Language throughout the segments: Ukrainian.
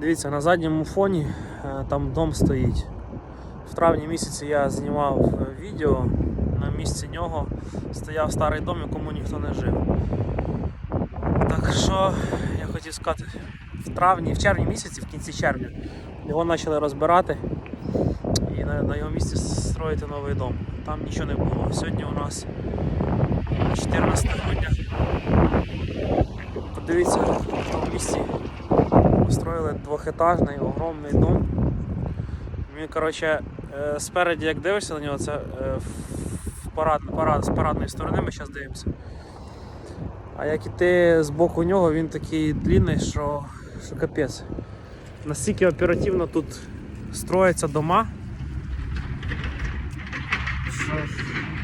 Дивіться, на задньому фоні е, там дом стоїть. В травні місяці я знімав е, відео, на місці нього стояв старий дом, якому ніхто не жив. Так що я хотів сказати, в травні, в червні місяці, в кінці червня, його почали розбирати і на, на його місці строїти новий дом. Там нічого не було. Сьогодні у нас 14 грудня. Подивіться, в тому місці построїли двохетажний огромний дом. Він, коротше, е, спереді, як дивишся на нього, це е, в парад, парад, з парадної сторони ми зараз дивимося. А як іти з боку нього, він такий длинний, що, що капець. Настільки оперативно тут строяться дома.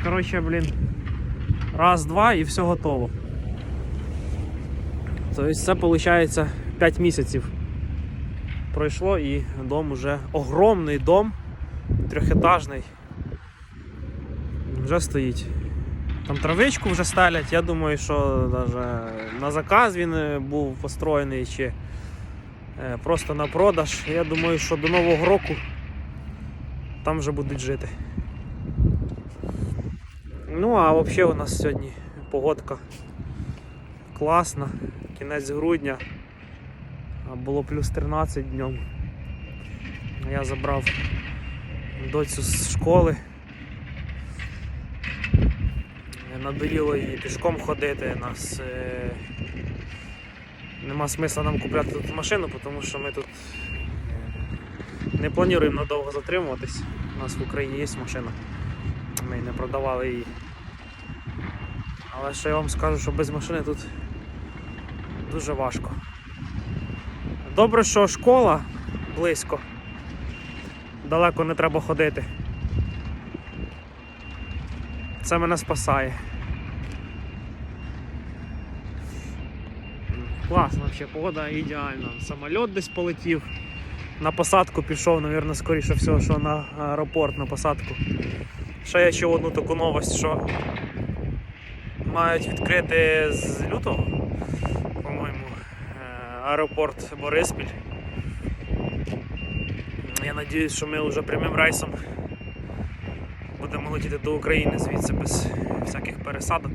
Коротше, блін, раз, два і все готово. Тобто це виходить 5 місяців пройшло і дом уже огромний дом, трьохетажний. Вже стоїть. Там травичку вже стелять, я думаю, що даже на заказ він е, був построєний чи е, просто на продаж. Я думаю, що до Нового року там вже будуть жити. Ну а взагалі у нас сьогодні погодка класна, кінець грудня, було плюс 13 днем. Я забрав доцю з школи. Надоїло їй пішком ходити. Нас е... нема смисла нам купляти тут машину, тому що ми тут не плануємо надовго затримуватись. У нас в Україні є машина. Ми не продавали її. Але що я вам скажу, що без машини тут дуже важко. Добре, що школа близько. Далеко не треба ходити. Це мене спасає. Класно, взагалі, погода ідеальна. Самольот десь полетів. На посадку пішов, мабуть, скоріше всього, що на аеропорт на посадку. Ще я чув одну таку новость, що мають відкрити з лютого, аеропорт Бориспіль. Я сподіваюся, що ми вже прямим рейсом будемо летіти до України звідси без всяких пересадок.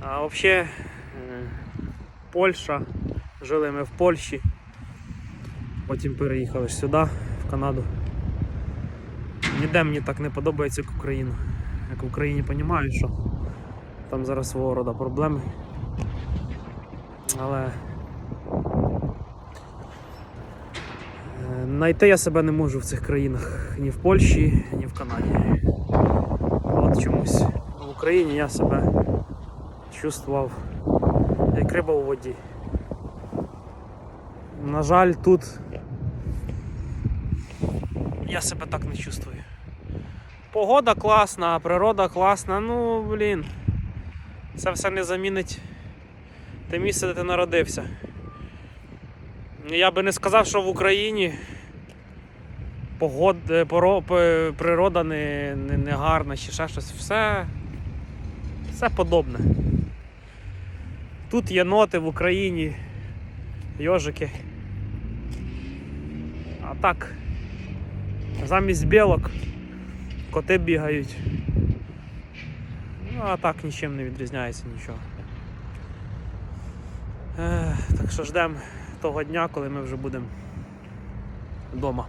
А взагалі е, Польща, жили ми в Польщі, потім переїхали сюди, в Канаду. Ніде мені так не подобається, як Україна. Як в Україні розумію, що там зараз свого роду проблеми. Але е, знайти я себе не можу в цих країнах ні в Польщі, ні в Канаді. От чомусь в Україні я себе чувствував як риба у воді. На жаль, тут я себе так не чувствую. Погода класна, природа класна, ну блін. Це все не замінить те місце, де ти народився. Я би не сказав, що в Україні погод, е, поро, природа не, не, не гарна чи ще щось. Все, все подобне. Тут єноти в Україні, йожики. А так, замість білок коти бігають. Ну, а так нічим не відрізняється нічого. Так що ждемо того дня, коли ми вже будемо вдома.